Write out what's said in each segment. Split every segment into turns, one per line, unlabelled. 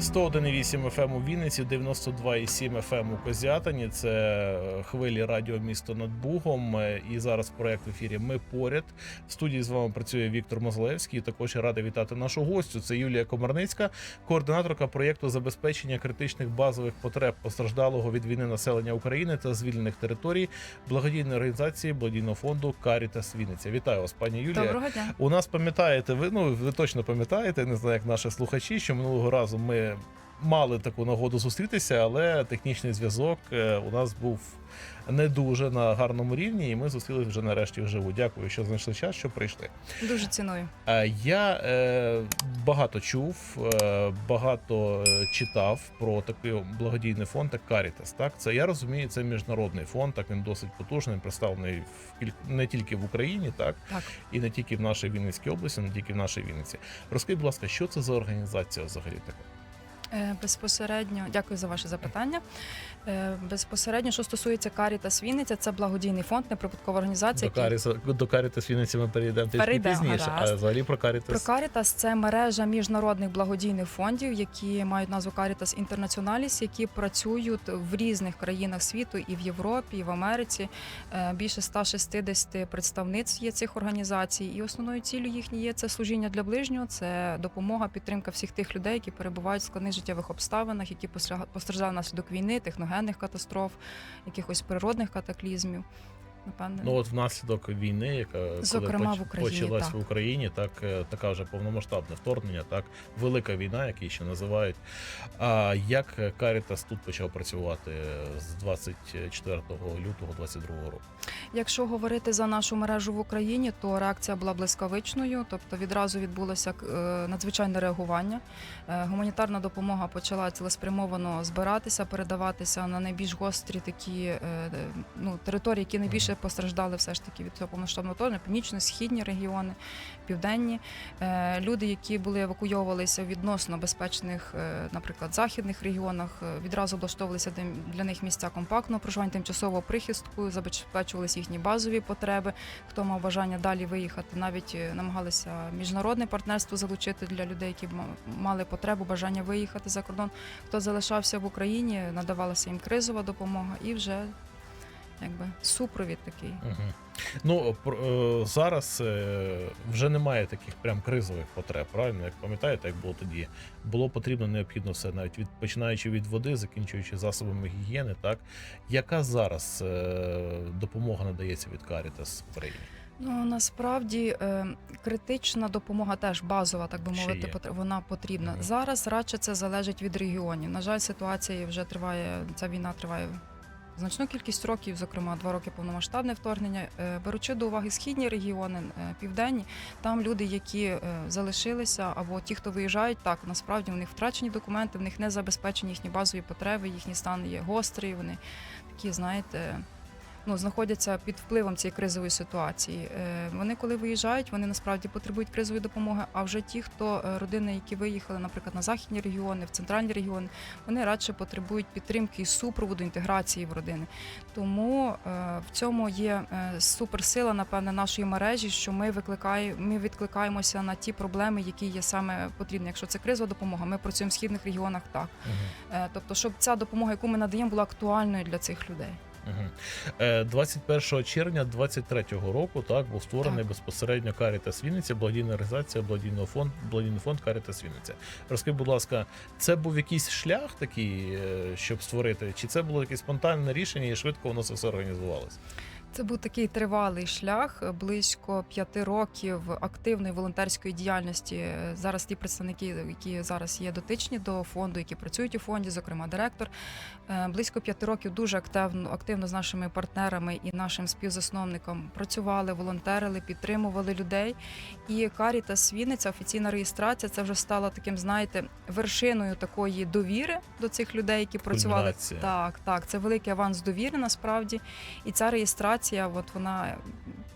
101,8 FM у Вінниці, 92,7 FM у Козятині. Це е, хвилі радіо місто над Бугом. Е, І зараз проект в ефірі Ми поряд. В студії з вами працює Віктор Мозлевський. Також я радий вітати нашу гостю. Це Юлія Комарницька, координаторка проєкту забезпечення критичних базових потреб постраждалого від війни населення України та звільнених територій благодійної організації благодійного фонду Карітас Вінниця. Вітаю вас, пані Юлія.
Доброго дня.
У нас пам'ятаєте, ви ну ви точно пам'ятаєте, не знаю, як наші слухачі, що минулого разу ми мали таку нагоду зустрітися, але технічний зв'язок е, у нас був не дуже на гарному рівні, і ми зустрілися вже нарешті вживу. Дякую, що знайшли час, що прийшли.
Дуже ціную.
Е, Я е, багато чув, е, багато читав про такий благодійний фонд, як Caritas. Так, це я розумію, це міжнародний фонд. Так він досить потужний, представлений в кіль... не тільки в Україні, так
Так.
і не тільки в нашій Вінницькій області, не тільки в нашій Вінниці. Розкажіть, будь ласка, що це за організація взагалі така?
Е, Безпосередньо, дякую за ваше запитання. Е, Безпосередньо, що стосується Карітас Вінниця, це благодійний фонд, неприбуткова організація.
До
який-
Каріса до Карітас Вінниці ми перейдемо трішки
Перейдемо,
пізніше,
гаразд.
а взагалі про Карітас
Про
Карітас.
Карітас це мережа міжнародних благодійних фондів, які мають назву Карітас Інтернаціоналіс, які працюють в різних країнах світу і в Європі, і в Америці. Е, Більше 160 представництв є цих організацій. І основною ціллю їхньої є це служіння для ближнього, це допомога, підтримка всіх тих людей, які перебувають в складних життєвих обставинах, які постраждали внаслідок війни, техногенних катастроф, якихось природних катаклізмів. Напевне,
Ну от внаслідок війни, яка
Зокрема,
поч-
в Україні,
почалась
так.
в Україні, так е, така вже повномасштабне вторгнення, так велика війна, як її ще називають. А як Карітас тут почав працювати з 24 лютого 22 року?
Якщо говорити за нашу мережу в Україні, то реакція була блискавичною, тобто відразу відбулося е, надзвичайне реагування. Е, Гуманітарна допомога почала цілеспрямовано збиратися, передаватися на найбільш гострі такі е, ну, території, які найбільше постраждали все ж таки від цього повноштабного вторгнення, північно-східні регіони, південні. Люди, які були евакуйовувалися відносно безпечних, наприклад, західних регіонах, відразу облаштовувалися для- них місця компактного проживання, тимчасового прихистку, забезпечувалися їхні базові потреби. Хто мав бажання далі виїхати, навіть е, намагалися міжнародне партнерство залучити для людей, які мали потребу, бажання виїхати за кордон. Хто залишався в Україні, надавалася їм кризова допомога і вже якби супровід такий.
Угу. Ну е, зараз е, вже немає таких прям кризових потреб. Правильно, як пам'ятаєте, як було тоді, було потрібно необхідно все, навіть від починаючи від води, закінчуючи засобами гігієни. Так яка зараз е, допомога надається від Карітас в Україні?
Ну насправді критична допомога теж базова, так би мовити, вона потрібна. Зараз радше це залежить від регіонів. На жаль, ситуація вже триває. Ця війна триває значну кількість років, зокрема два роки повномасштабне вторгнення. Е, Беручи до уваги східні регіони, е, південні, там люди, які е, залишилися, або ті, хто виїжджають, так насправді у них втрачені документи, в них не забезпечені їхні базові потреби, їхній стан є гострий. Вони такі, знаєте ну, знаходяться під впливом цієї кризової ситуації. Е, Вони, коли виїжджають, вони насправді потребують кризової допомоги. А вже ті, хто е, родини, які виїхали, наприклад, на західні регіони, в центральні регіони, вони радше потребують підтримки і супроводу інтеграції в родини. Тому е, в цьому є суперсила, напевне, нашої мережі, що ми викликаємо, ми відкликаємося на ті проблеми, які є саме потрібні. Якщо це кризова допомога, ми працюємо в східних регіонах так. Тобто, щоб ця допомога, яку ми надаємо, була актуальною для цих людей.
Угу. Е, 21 червня 23-го року так був створений
Так.
безпосередньо Карітас Вінниця, благодійна організація благодійного фонд, благодійний фонд Карітас Вінниця. Розкажи, будь ласка, це був якийсь шлях такий, е, щоб створити, чи це було якесь спонтанне рішення і швидко воно все організувалося?
Це був такий тривалий шлях, е, близько п'яти років активної волонтерської діяльності. Е, Зараз ті представники, які зараз є дотичні до фонду, які працюють у фонді, зокрема директор, е, близько п'яти років дуже активно, активно з нашими партнерами і нашим співзасновником працювали, волонтерили, підтримували людей. І Карітас Вінниця, офіційна реєстрація, це вже стало таким, знаєте, вершиною такої довіри до цих людей, які працювали.
Кульмінація.
Так, так, це великий аванс довіри насправді. І ця реєстрація, от вона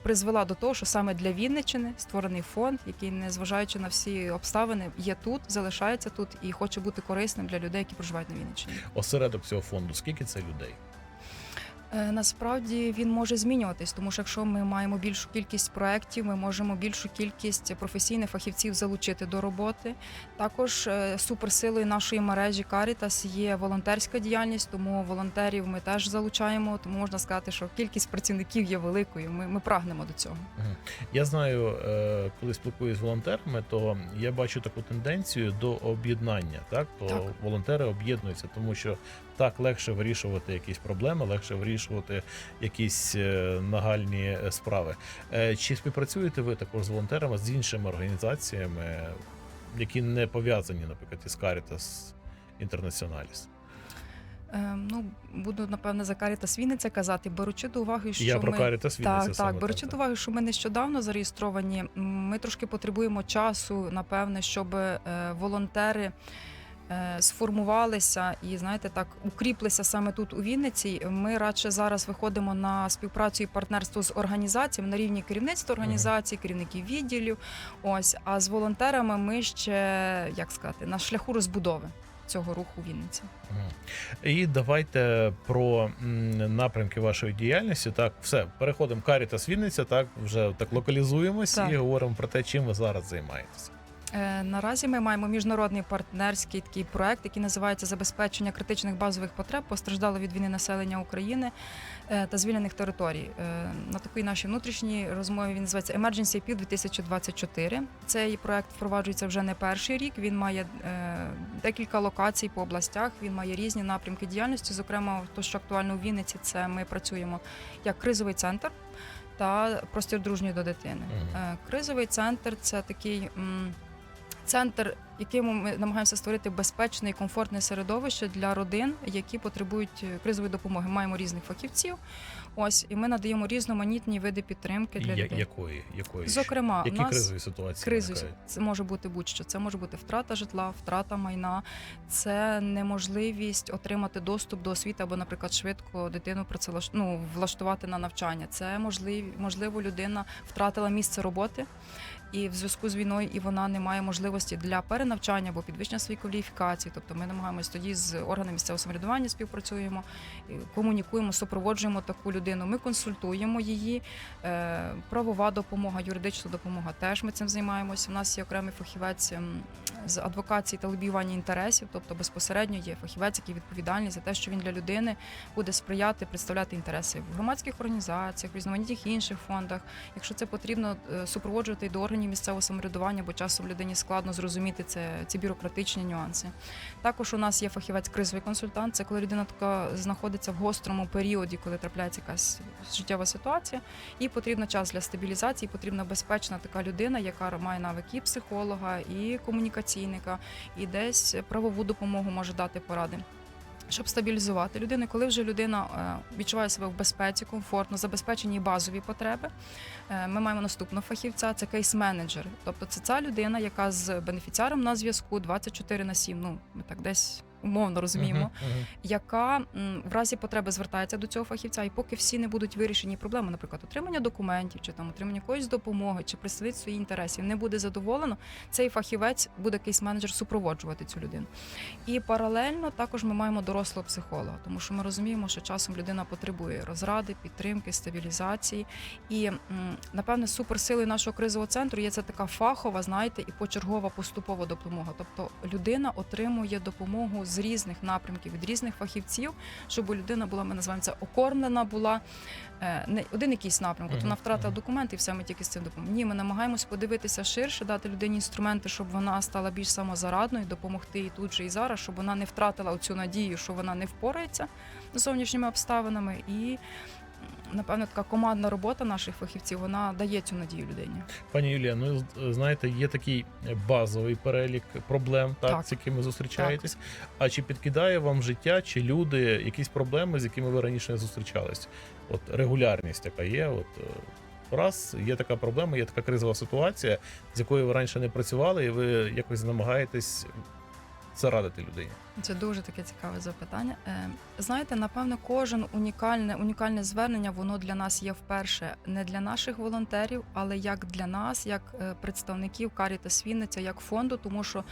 призвела до того, що саме для Вінниччини створений фонд, який, незважаючи на всі обставини, є тут, залишається тут і хоче бути корисним для людей, які проживають на Вінниччині.
Осередок цього фонду, скільки це людей?
Е, Насправді він може змінюватись, тому що якщо ми маємо більшу кількість проєктів, ми можемо більшу кількість професійних фахівців залучити до роботи. Також е, суперсилою нашої мережі Caritas є волонтерська діяльність, тому волонтерів ми теж залучаємо. Тому можна сказати, що кількість працівників є великою. Ми, ми прагнемо до цього.
Я знаю, е, коли спілкуюся з волонтерами, то я бачу таку тенденцію до об'єднання. Так, то
Так.
волонтери об'єднуються, тому що так легше вирішувати якісь проблеми, легше вирішувати якісь е, нагальні е, справи. Е, Чи співпрацюєте ви також з волонтерами з іншими організаціями, які не пов'язані, наприклад, із Caritas Internationalis?
Е, Ну буду напевне за Caritas Вінниця казати, беручи до уваги, що
Я про
ми...
Caritas Вінниця
Так,
саме
так, беручи до уваги, що ми нещодавно зареєстровані, ми трошки потребуємо часу, напевне, щоб волонтери. Е, Сформувалися і знаєте, так укріплися саме тут у Вінниці. Ми радше зараз виходимо на співпрацю і партнерство з організаціями на рівні керівництва організацій, керівників відділів. Ось а з волонтерами ми ще як сказати на шляху розбудови цього руху Вінниці.
І давайте про напрямки вашої діяльності. Так, все, переходимо Карітас Вінниця, так вже так локалізуємось
Так.
і говоримо про те, чим ви зараз займаєтеся.
Е, Наразі ми маємо міжнародний партнерський такий проект, який називається Забезпечення критичних базових потреб постраждало від війни населення України е, та звільнених територій. Е, На такій нашій внутрішній розмові він називається Emergency Appeal 2024. Цей проект впроваджується вже не перший рік. Він має декілька локацій по областях. Він має різні напрямки діяльності. Зокрема, то, що актуально у Вінниці, це ми працюємо як кризовий центр. Та простір дружньої до дитини. Кризовий центр це такий центр, яким ми намагаємося створити безпечне і комфортне середовище для родин, які потребують е, кризової допомоги. Маємо різних фахівців. Ось і ми надаємо різноманітні види підтримки для людей.
якої? якої?
Зокрема,
Які
у нас
кризові ситуації?
Кризові це може бути будь-що. Це може бути втрата житла, втрата майна, це неможливість отримати доступ до освіти або, наприклад, швидко дитину працевлаш... ну, влаштувати на навчання. Це можливо, можливо, людина втратила місце роботи. І в зв'язку з війною і вона не має можливості для перенавчання або підвищення своєї кваліфікації. Тобто ми намагаємось тоді з органами місцевого самоврядування співпрацюємо, комунікуємо, супроводжуємо таку людину. Ми консультуємо її. Е, Правова допомога, юридична допомога. Теж ми цим займаємося. У нас є окремий фахівець ем, з адвокації та лобіювання інтересів, тобто безпосередньо є фахівець, який відповідальний за те, що він для людини буде сприяти представляти інтереси в громадських організаціях, в різноманітних інших фондах. Якщо це потрібно е, супроводжувати до органів місцевого самоврядування, бо часом людині складно зрозуміти це ці бюрократичні нюанси. Також у нас є фахівець кризовий консультант. Це коли людина така знаходиться в гострому періоді, коли трапляється якась життєва ситуація, і потрібен час для стабілізації. Потрібна безпечна така людина, яка має навики психолога, і комунікаційника, і десь правову допомогу може дати поради. Щоб стабілізувати людину, коли вже людина е, відчуває себе в безпеці, комфортно, забезпечені базові потреби. е, Ми маємо наступного фахівця, це кейс-менеджер. Тобто це ця людина, яка з бенефіціаром на зв'язку 24 на 7, ну ми так десь умовно розуміємо яка в разі потреби звертається до цього фахівця, і поки всі не будуть вирішені проблеми, наприклад, отримання документів чи там отримання якоїсь допомоги, чи представництво своїх інтересів не буде задоволено, цей фахівець буде кейс-менеджер супроводжувати цю людину. І паралельно також ми маємо дорослого психолога, тому що ми розуміємо, що часом людина потребує розради, підтримки, стабілізації. І напевне суперсилою нашого кризового центру є це така фахова, знаєте, і почергова поступова допомога. Тобто людина отримує допомогу з різних напрямків від різних фахівців, щоб людина була, ми називаємо це окормлена, була е, не один якийсь напрямок. От вона втратила документи, і все ми тільки з цим допомогли. Ні, ми намагаємось подивитися ширше, дати людині інструменти, щоб вона стала більш самозарадною, допомогти їй тут же і зараз, щоб вона не втратила оцю надію, що вона не впорається з зовнішніми обставинами. І напевно така командна робота наших фахівців вона дає цю надію людині.
Пані Юлія, ну знаєте, є такий базовий перелік проблем, так,
Так.
з якими зустрічаєтесь. А чи підкидає вам життя, чи люди якісь проблеми, з якими ви раніше не зустрічались? От регулярність така є. От е, раз є така проблема, є така кризова ситуація, з якою ви раніше не працювали, і ви якось намагаєтесь зарадити людині.
Це дуже таке цікаве запитання. Е, Знаєте, напевно, кожен унікальне унікальне звернення воно для нас є вперше не для наших волонтерів, але як для нас, як е, представників та Вінниця, як фонду, тому що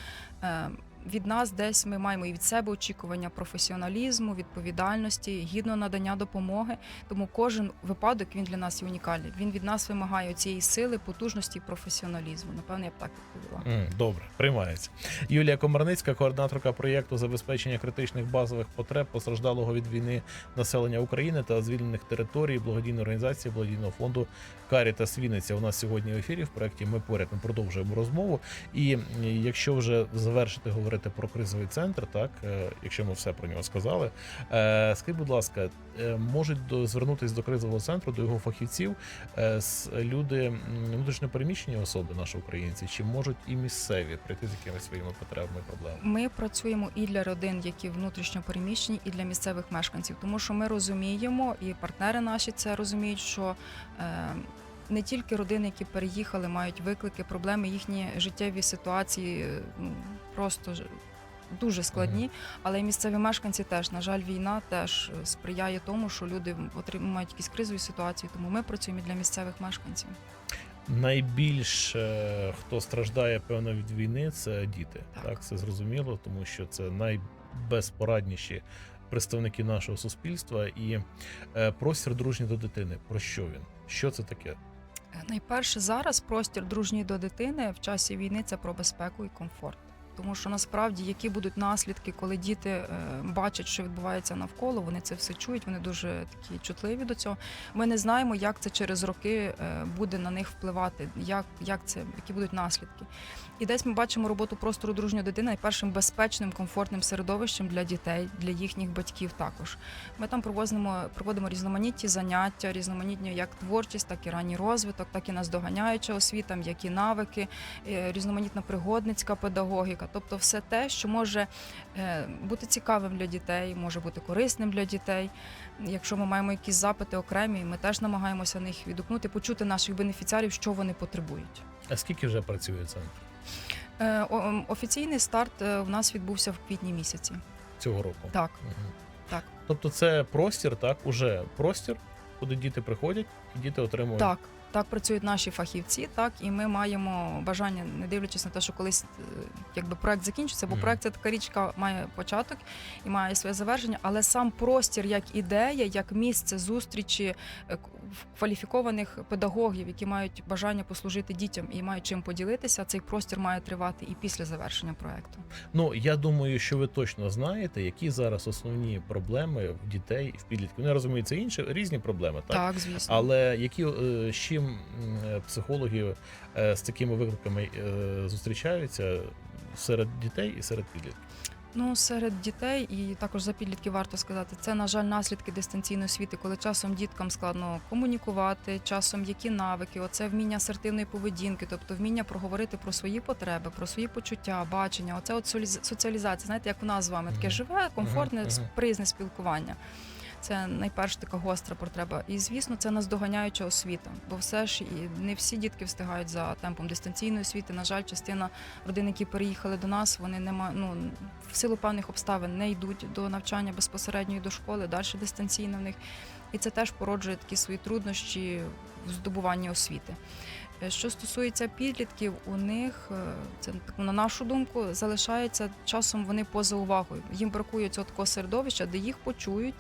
е, від нас десь ми маємо і від себе очікування професіоналізму, відповідальності, гідного надання допомоги. Тому кожен випадок він для нас є унікальний. Він від нас вимагає цієї сили, потужності і професіоналізму. Напевно, я б так відповіла.
Добре, приймається. Юлія Комарницька, координаторка проєкту забезпечення критичних базових потреб постраждалого від війни населення України та звільнених територій благодійної організації благодійного фонду Карітас Вінниця. У нас сьогодні в ефірі в проєкті Ми поряд ми продовжуємо розмову. І якщо вже завершити говорити про кризовий центр, так е, якщо ми все про нього сказали, е, скажіть, будь ласка, е, можуть звернутися до кризового центру, до його фахівців люди внутрішньопереміщені особи, наші українці, чи можуть і місцеві прийти з якимись своїми потребами і проблемами?
Ми працюємо і для родин, які внутрішньо переміщені, і для місцевих мешканців, тому що ми розуміємо, і партнери наші це розуміють, що не тільки родини, які переїхали, мають виклики, проблеми, їхні життєві ситуації е, ну, просто дуже складні, але й місцеві мешканці теж, на жаль, війна теж сприяє тому, що люди отримують якісь кризові ситуації. Тому ми працюємо і для місцевих мешканців.
Найбільш е, хто страждає певно від війни, це діти. Так.
Так.
це зрозуміло, тому що це найбезпорадніші представники нашого суспільства. І е, простір дружній до дитини. Про що він? Що це таке?
Найперше зараз простір дружній до дитини в часі війни це про безпеку і комфорт. Тому що насправді які будуть наслідки, коли діти е, бачать, що відбувається навколо, вони це все чують, вони дуже такі чутливі до цього. Ми не знаємо, як це через роки е, буде на них впливати, як, як це, які будуть наслідки. І десь ми бачимо роботу простору дружньої дитини найпершим безпечним, комфортним середовищем для дітей, для їхніх батьків також. Ми там проводимо, проводимо різноманітні заняття, різноманітні як творчість, так і ранній розвиток, так і наздоганяюча освіта, м'які навики, е, різноманітна пригодницька педагогіка. Тобто все те, що може е, бути цікавим для дітей, може бути корисним для дітей. Якщо ми маємо якісь запити окремі, ми теж намагаємося на них відгукнути, почути наших бенефіціарів, що вони потребують.
А скільки вже працює центр
Е, Офіційний старт е, у нас відбувся в квітні місяці.
цього року?
Так,
Мгм.
так.
Тобто, це простір, так, уже простір, куди діти приходять, і діти отримують
Так, так працюють наші фахівці, так і ми маємо бажання, не дивлячись на те, що колись е, якби проект закінчиться, бо проект це така річка має початок і має своє завершення, але сам простір як ідея, як місце зустрічі е, кваліфікованих педагогів, які мають бажання послужити дітям і мають чим поділитися, цей простір має тривати і після завершення проекту. Ну,
я думаю, що ви точно знаєте, які зараз основні проблеми в дітей і в підлітків. Ну, я розумію, це інші різні проблеми, так?
Так, звісно.
Але які е, е, психологи е, з такими викликами е, зустрічаються серед дітей і серед підлітків?
Ну, серед дітей і також за підлітків варто сказати, це, на жаль, наслідки дистанційної освіти, коли часом діткам складно комунікувати, часом які навики, оце вміння асертивної поведінки, тобто вміння проговорити про свої потреби, про свої почуття, бачення. Оце от соціалізація. Знаєте, як у нас з вами таке живе, комфортне,
мгм.
спілкування. Це найперша така гостра потреба. І звісно, це наздоганяюча освіта, бо все ж і не всі дітки встигають за темпом дистанційної освіти. На жаль, частина родин, які переїхали до нас, вони не ма- ну, в силу певних обставин не йдуть до навчання безпосередньо до школи, далі дистанційно в них. І це теж породжує такі свої труднощі в здобуванні освіти. Що стосується підлітків, у них е, це на нашу думку залишається часом вони поза увагою. Їм бракує цього такого середовища, де їх почують,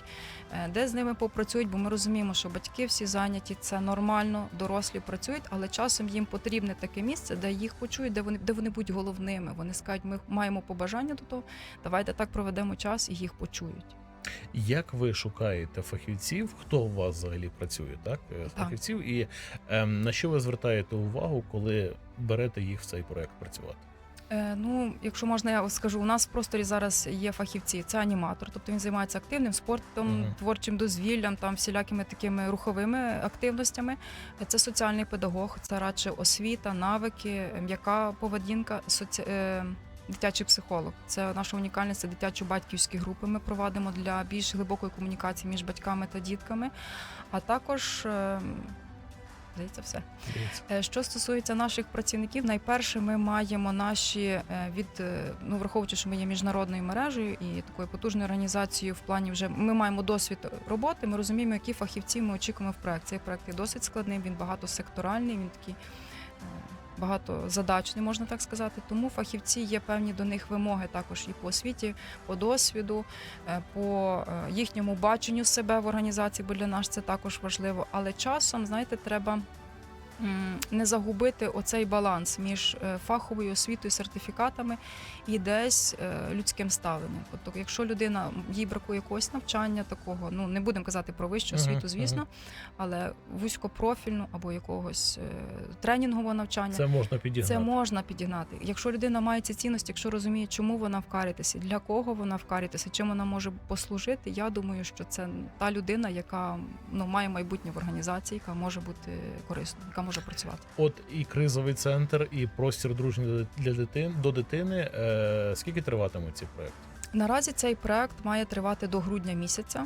е, де з ними попрацюють, бо ми розуміємо, що батьки всі зайняті, це нормально, дорослі працюють, але часом їм потрібне таке місце, де їх почують, де вони де вони будуть головними. Вони скажуть, ми маємо побажання до того, давайте так проведемо час і їх почують.
Як ви шукаєте фахівців? Хто у вас взагалі працює? Так, Е,
Так.
фахівців, і ем, на що ви звертаєте увагу, коли берете їх в цей проект працювати?
Е, ну, якщо можна, я скажу, у нас в просторі зараз є фахівці. Це аніматор, тобто він займається активним спортом,
Мгм.
творчим дозвіллям, там всілякими такими руховими активностями. Це соціальний педагог, це радше освіта, навики, м'яка поведінка, соці... дитячий психолог. Це наша унікальність, це дитячо-батьківські групи. Ми проводимо для більш глибокої комунікації між батьками та дітками. А також е, здається, все.
Дивіться.
Е, Що стосується наших працівників, найперше ми маємо наші е, від ну враховуючи, що ми є міжнародною мережею і такою потужною організацією в плані вже ми маємо досвід роботи. Ми розуміємо, які фахівці ми очікуємо в проект. Цей проект є досить складним. Він багатосекторальний. Він такий багатозадачний, можна так сказати. Тому фахівці є певні до них вимоги також і по освіті, по досвіду, е, по е, їхньому баченню себе в організації, бо для нас це також важливо. Але часом, знаєте, треба. Не загубити оцей баланс між е, фаховою освітою, сертифікатами і десь е, людським ставленням. Тобто, якщо людина їй бракує якогось навчання такого, ну не будемо казати про вищу освіту, звісно, але вузькопрофільну або якогось е, тренінгового навчання.
Це можна підігнати.
Це можна підігнати. Якщо людина має ці цінності, якщо розуміє, чому вона в карітесі, для кого вона в карітесі, чим вона може послужити, я думаю, що це та людина, яка ну має майбутнє в організації, яка може бути корисною, яка може працювати.
От і кризовий центр, і простір дружній для дитин до дитини. Е, скільки триватиме ці проекти?
Наразі цей проект має тривати до грудня місяця.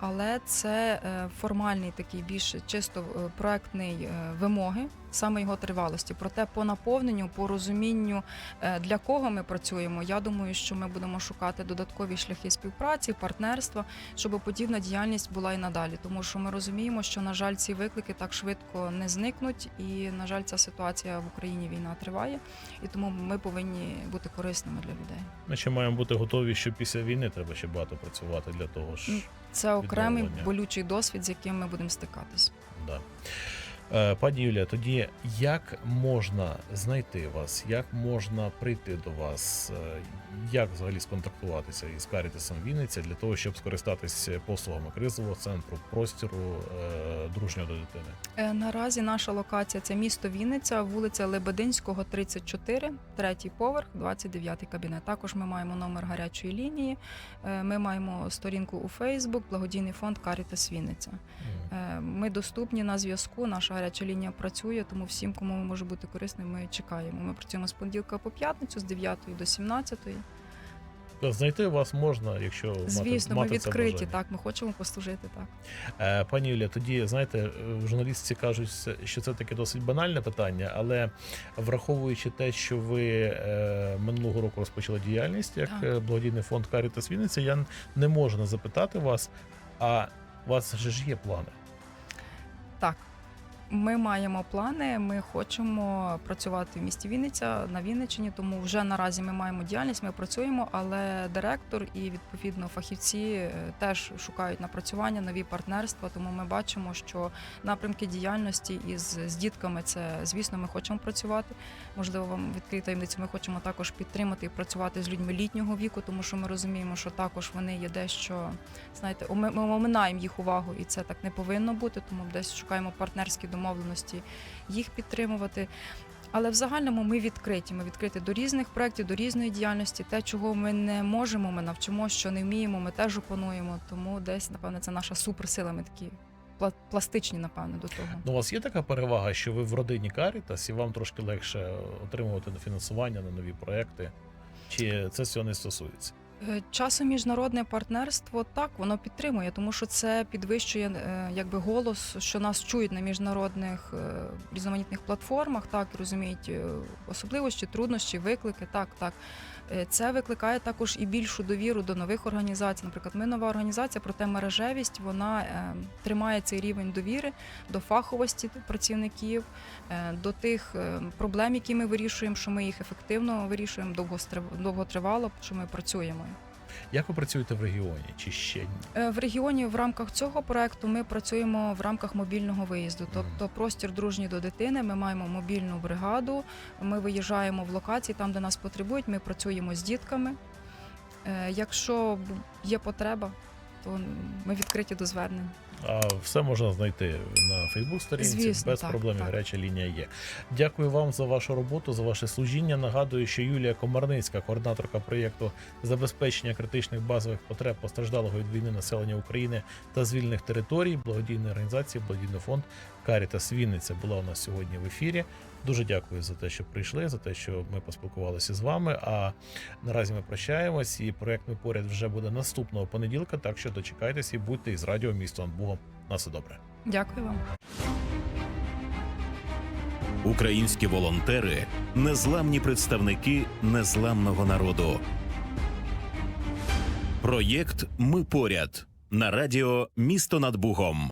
Але це е, формальний такий більш чисто е, проектний е, вимоги, саме його тривалості. Проте по наповненню, по розумінню, е, для кого ми працюємо. Я думаю, що ми будемо шукати додаткові шляхи співпраці, партнерства, щоб подібна діяльність була і надалі. Тому що ми розуміємо, що на жаль, ці виклики так швидко не зникнуть, і на жаль, ця ситуація в Україні війна триває, і тому ми повинні бути корисними для людей.
Ми ще маємо бути готові, що після війни треба ще багато працювати для того ж.
Це окремий болючий досвід, з яким ми будемо стикатись.
Да. Е, Пані Юлія, тоді як можна знайти вас, як можна прийти до вас, Е, як взагалі сконтактуватися із Карітесом Вінниця для того, щоб скористатися послугами кризового центру, простіру е, дружнього до дитини?
Наразі наша локація це місто Вінниця, вулиця Лебединського, 34, третій поверх, 29 кабінет. Також ми маємо номер гарячої лінії. Ми маємо сторінку у Фейсбук, благодійний фонд Карітас Вінниця. Ми доступні на зв'язку. Наша гаряча лінія працює, тому всім, кому може бути корисним, ми чекаємо. Ми працюємо з понеділка по п'ятницю, з 9 до 17.
Знайти вас можна, якщо
Звісно,
мати,
ми
це
відкриті.
бажання.
Так, ми хочемо послужити. Так.
Е, Пані Юлія, тоді знаєте, е, журналістці кажуть, що це таке досить банальне питання, але враховуючи те, що ви е, минулого року розпочали діяльність як
Так.
благодійний фонд Карітас Вінниця, я не можу не запитати вас, а у вас же ж є плани.
Так, ми маємо плани. Ми хочемо працювати в місті Вінниця на Вінниччині, тому вже наразі ми маємо діяльність, ми працюємо, але директор і відповідно фахівці е, теж шукають напрацювання, нові партнерства. Тому ми бачимо, що напрямки діяльності із з дітками це звісно, ми хочемо працювати. Можливо, вам відкрити таємницю. Ми хочемо також підтримати і працювати з людьми літнього віку, тому що ми розуміємо, що також вони є дещо знаєте, оми- ми оминаємо їх увагу, і це так не повинно бути. Тому десь шукаємо партнерські домовленості їх підтримувати. Але в загальному ми відкриті. Ми відкриті до різних проєктів, до різної діяльності. Те, чого ми не можемо, ми навчимо, що не вміємо, ми теж опануємо. Тому десь, напевно, це наша суперсила. Ми такі пла- пластичні, напевно, до того.
Ну, у вас є така перевага, що ви в родині Карітас і вам трошки легше отримувати фінансування на нові проекти? Чи це цього не стосується?
Е, Часом міжнародне партнерство так воно підтримує, тому що це підвищує е, якби голос, що нас чують на міжнародних е, різноманітних платформах, так розуміють особливості, труднощі, виклики. Так, так. Е, Це викликає також і більшу довіру до нових організацій. Наприклад, ми нова організація, проте мережевість вона е, тримає цей рівень довіри до фаховості працівників, е, до тих проблем, які ми вирішуємо, що ми їх ефективно вирішуємо довготривало, що ми працюємо.
Як ви працюєте в регіоні? Чи ще ні?
Е, В регіоні в рамках цього проекту ми працюємо в рамках мобільного виїзду, тобто простір дружній до дитини. Ми маємо мобільну бригаду. Ми виїжджаємо в локації там, де нас потребують. Ми працюємо з дітками. Е, Якщо є потреба, то ми відкриті до звернень.
А все можна знайти на Фейсбук сторінці
Звісно,
без
так,
проблем.
так.
Гаряча лінія є. Дякую вам за вашу роботу, за ваше служіння. Нагадую, що Юлія Комарницька, координаторка проєкту забезпечення критичних базових потреб постраждалого від війни населення України та звільнених територій, благодійної організації, благодійний фонд Карітас Вінниця була у нас сьогодні в ефірі. Дуже дякую за те, що прийшли, за те, що ми поспілкувалися з вами. А наразі ми прощаємось, і проект ми поряд вже буде наступного понеділка. Так що дочекайтеся і будьте із радіо місто над На все добре.
Дякую вам.
Українські волонтери незламні представники незламного народу. Проєкт Ми поряд на радіо Місто над Бугом.